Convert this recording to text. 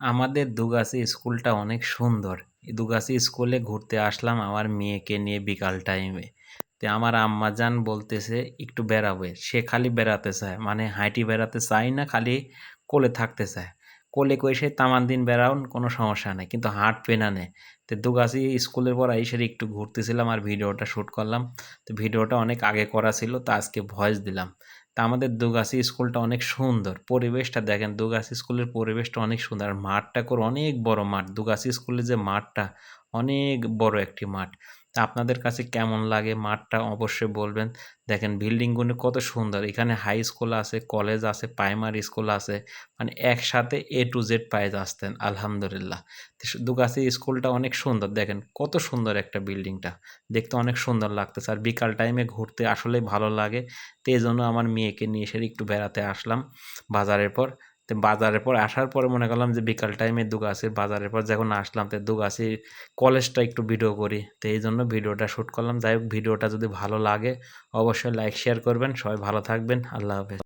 আমাদের দুগাছি স্কুলটা অনেক সুন্দর। দুগাছি স্কুলে ঘুরতে আসলাম আমার মেয়েকে নিয়ে বিকাল টাইমে তো আমার আম্মা যান বলতেছে, একটু বেড়াবে। সে খালি বেড়াতে চায় মানে হাঁটি বেড়াতে চায় না, খালি কোলে থাকতে চায়। কোলে কই তামান দিন বেড়াউন, কোনো সমস্যা নেই। কিন্তু হাঁটবে না নে। তো দুগাছি স্কুলের পর এসে একটু ঘুরতেছিলাম আর ভিডিওটা শ্যুট করলাম। তো ভিডিওটা অনেক আগে করা ছিল, তা আজকে ভয়েস দিলাম। তা আমাদের দুগাছি স্কুলটা অনেক সুন্দর। পরিবেশটা দেখেন, দুগাছি স্কুলের পরিবেশটা অনেক সুন্দর। আর মাঠটা করে, অনেক বড় মাঠ। দুগাছি স্কুলের যে মাঠটা, অনেক বড় একটি মাঠ। আপনাদের কাছে কেমন লাগে মাঠটা অবশ্যই বলবেন। দেখেন বিল্ডিংগুলো কত সুন্দর। এখানে হাই স্কুল আছে কলেজ আছে প্রাইমারি স্কুল আছে। মানে একসাথে এ টু জেড পায়ে আসতেন আলহামদুলিল্লাহ। দুগাছি স্কুলটা অনেক সুন্দর। দেখেন কত সুন্দর একটা বিল্ডিংটা দেখতে অনেক সুন্দর লাগতেছে। আর বিকাল টাইমে ঘুরতে আসলেই ভালো লাগে। তো এই জন্য আমার মেয়েকে নিয়ে এসে একটু বেড়াতে আসলাম বাজারের পর। তো বাজারের পর আসার পরে মনে করলাম যে বিকাল টাইমে দুগাছির বাজারের পর যখন আসলাম, তো দুগাছির কলেজটা একটু ভিডিও করি। তো এই জন্য ভিডিওটা শ্যুট করলাম। যাই হোক ভিডিওটা যদি ভালো লাগে, অবশ্যই লাইক শেয়ার করবেন। সবাই ভালো থাকবেন। আল্লাহ হাফেজ।